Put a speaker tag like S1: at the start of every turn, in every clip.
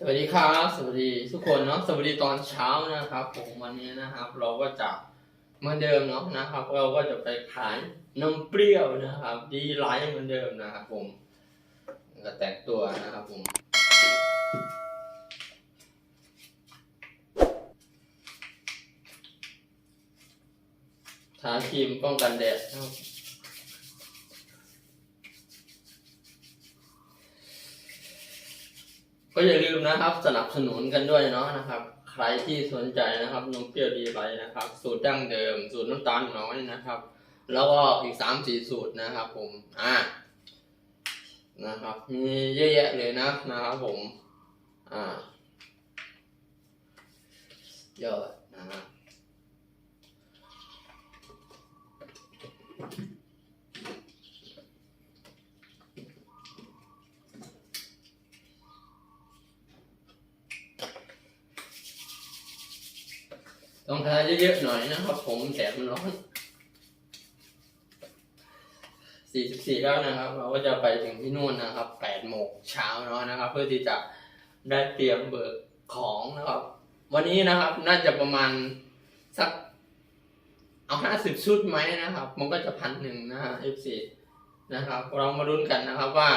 S1: สวัสดีครับ สวัสดีทุกคนเนาะสวัสดีตอนเช้านะครับผมวันนี้นะครับ เราก็จะเหมือนเดิมเนาะนะครับ เราก็จะไปขายนมเปรี้ยวนะครับ ดีไลท์เหมือนเดิมนะครับผมก็แตกตัวนะครับผมทาครีมป้องกันแดดนะครับ ก็อย่าลืมนะครับสนับสนุนกันด้วยเนาะนะครับ ใครที่สนใจนะครับนมเปรี้ยวดีไรนะครับ สูตรดั้งเดิม สูตรน้ำตาลน้อยนะครับ แล้วก็อีกสามสี่สูตรนะครับ ผมอ่านะครับ มีเยอะแยะเลยนะนะครับ ผม อ่าเยอะนะครับ ต้องทาเยอะๆหน่อยนะครับผมแดดมันร้อน 44 แล้วนะครับ เราก็จะไปถึงที่นู่นนะครับ8โมงเช้าเนาะนะครับ เพื่อที่จะได้เตรียมเบิกของนะครับ วันนี้นะครับน่าจะประมาณสักเอา50ชุดไหมนะครับ มันก็จะพันหนึ่งนะฮะ F4 นะครับ เรามาลุ้นกันนะครับว่า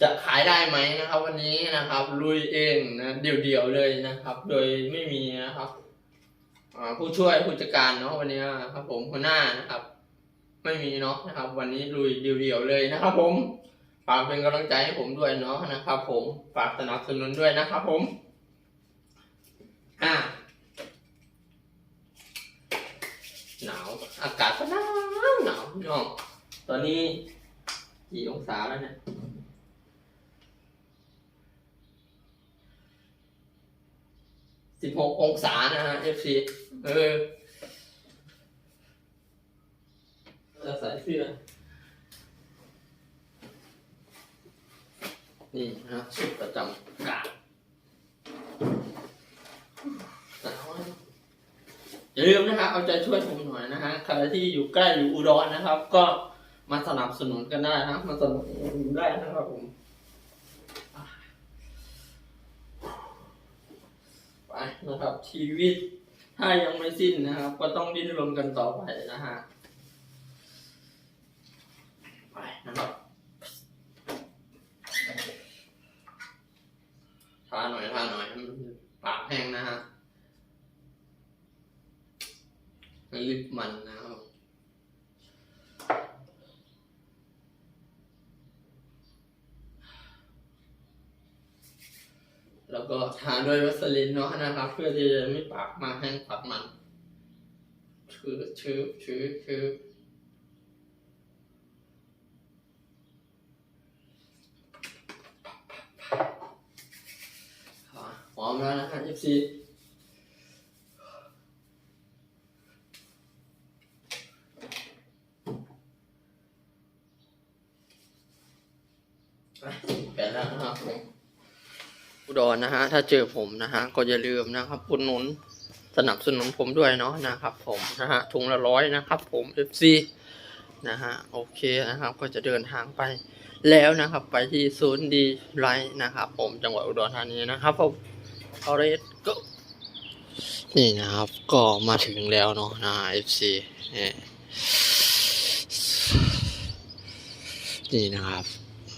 S1: จะขายได้ไหมนะครับ วันนี้นะครับลุยเองนะเดี่ยวๆเลยนะครับ โดยไม่มีนะครับผู้ช่วยผู้จัดการเนาะวันนี้นะครับ ผมหัวหน้านะครับ ไม่มีเนาะนะครับ วันนี้ลุยเดี่ยวๆเลยนะครับ ผมฝากเป็นกำลังใจให้ผมด้วยเนาะนะครับ ผมฝากสนับสนุนด้วยนะครับ ผมอ่าหนาวอากาศก็หนาวหนาวพี่น้องตอนนี้กี่องศาแล้วเนี่ย สิบหกองศานะฮะ FC เออจะใส่เสื้อนี่นะฮะชุดประจำกาดหนาวนะอย่าลืมนะครับเอาใจช่วยผมหน่อยนะฮะใครที่อยู่ใกล้อยู่อุดรนะครับ ก็มาสนับสนุนกันได้นะครับมาสนับสนุนได้นะครับผม ไป นะครับ ชีวิตถ้ายังไม่สิ้นนะครับ ก็ต้องดิ้นรนกันต่อไปนะฮะไปนะครับทาหน่อยทาหน่อยปากแห้งนะฮะให้ลิปมันนะครับ แล้วก็ทาด้วยวัสลินเนาะนะครับ เพื่อที่จะไม่ปากมาแห้งปัดมันชื้อชื้อชื้อชื้อหอมแล้วนะฮะ FC ไปแปดแล้วนะครับผม อุ ดรนะฮะ ถ้าเจอผมนะฮะ ก็อย่าลืมนะครับอุดหนุนสนับสนุนผมด้วยเนาะนะครับ ผมนะฮะถุงละร้อยนะครับ ผม FC นะฮะโอเคนะครับก็จะเดินทางไปแล้วนะครับ ไปที่ศูนย์ดีไลท์นะครับ ผมจังหวัดอุดรธานีนะครับผมเอาเรสก็นี่นะครับก็มาถึงแล้วเนาะนะ FC นี่นะครับ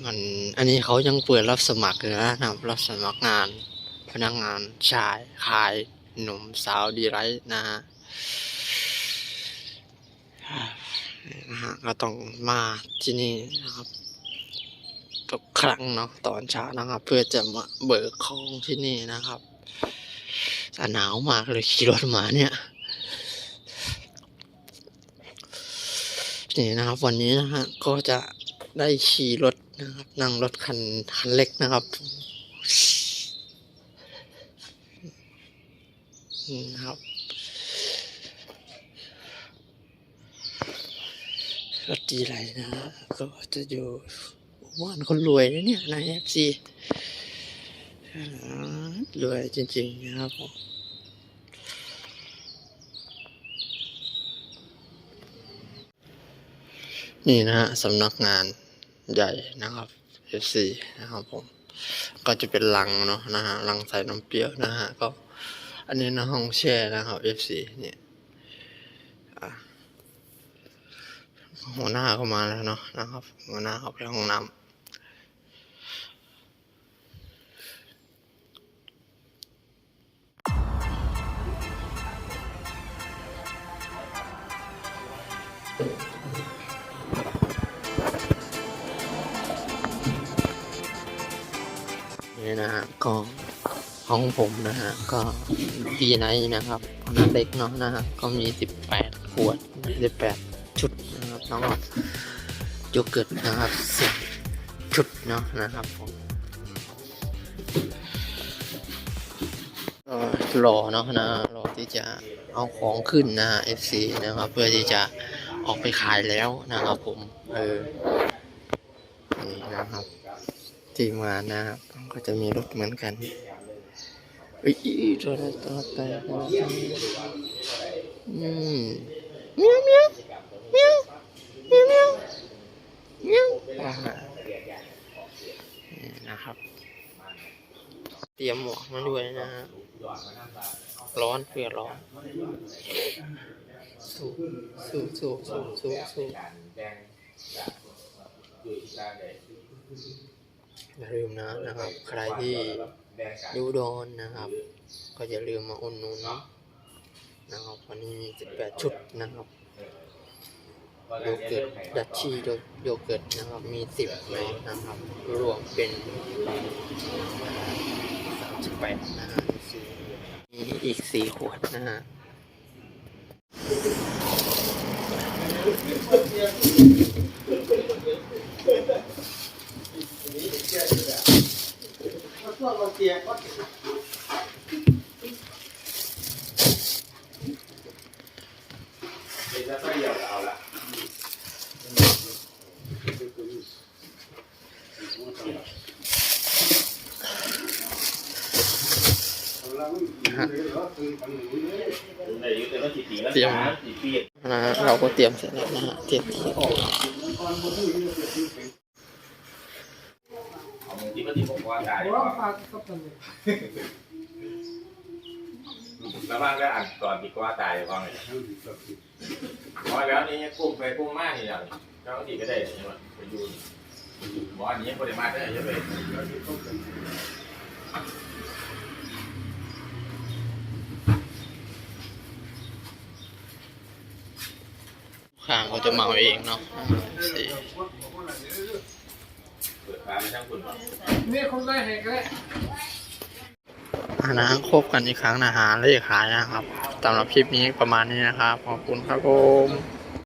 S1: มันอันนี้เขายังเปิดรับสมัครอยู่นะครับ รับสมัครงาน พนักงานชายขายหนุ่มสาวดีไรนะฮะนะฮะก็ต้องมาที่นี่นะครับทุกครั้งเนาะตอนเช้านะครับ เพื่อจะมาเบิกของที่นี่นะครับแต่หนาวมากเลยขี่รถมาเนี่ยนี่นะครับ วันนี้นะฮะก็จะได้ขี่รถ นะครับนั่งรถคันคันเล็กนะครับนี่นะครับรถดีไรนะ ก็จะอยู่บ้านคนรวยนะเนี่ยนะเอฟซีรวยจริง ๆ นะครับผมนี่นะฮะสำนักงาน ใหญ่นะครับ FC นะครับผม ก็จะเป็นลังเนาะนะฮะลังใส่น้ำเปรี้ยวนะฮะก็อันนี้นะห้องแช่นะครับ FC เนี่ยหัวหน้าก็มาแล้วเนาะนะครับ หัวหน้าเขาไปห้องน้ำ นี่นะฮะก็ห้องผมนะฮะก็ดีไนท์นะครับขนาดเล็กเนาะนะฮะก็มี 18 ขวด 18 ชุดนะครับแล้วก็โยเกิร์ตนะครับ10ชุดเนาะนะครับผมรอเนาะนะรอที่จะเอาของขึ้นนะฮะ FC นะครับ เพื่อที่จะออกไปขายแล้วนะครับผม เออนี่นะครับ ทีมงานนะครับก็จะมีรถเหมือนกันเอ้ยตัวตัวแต่อืมเมียวเมียวเมียวเมียวเมียวเมียวอ่านี่นะครับ เตรียมหมวกมาด้วยนะฮะร้อนเพื่อร้อนสู้สู้สู้สู้สู้สู้ อย่าลืมนะนะครับ ใครที่ดูโดนนะครับ ก็อย่าลืมมาอุ่นนุนนะครับวันนี้มี18 ชุดนะครับโยเกิร์ตดัชชี่โยเกิร์ตนะครับ มี 10เลยนะครับ รวมเป็น38นะฮะมีอีก 4 ขวดนะฮะ เตรียมนะฮะเราก็เตรียมเสร็จแล้วนะฮะเตรียมที่ออก
S2: ที่ก็ที่ผมว่าได้แล้วบ้างก็อ่านก่อนดีกว่าตายก่อนเลยพอแล้วนี่กุ้มไปกุ้มมากนี่อย่างเจ้าที่ก็ได้เนี่ยไปอยู่หมออันนี้คนได้มาได้ยังไง
S1: ข้างก็จะเมาเองเนาะสิ
S2: เปิดร้านไม่ช่างคุณ
S3: นี่คงได้เห็นก็ได้
S1: อานะครบกันอีกครั้งนะฮะแล้วจะขายนะครับสำหรับคลิปนี้ประมาณนี้นะครับ ขอบคุณครับผม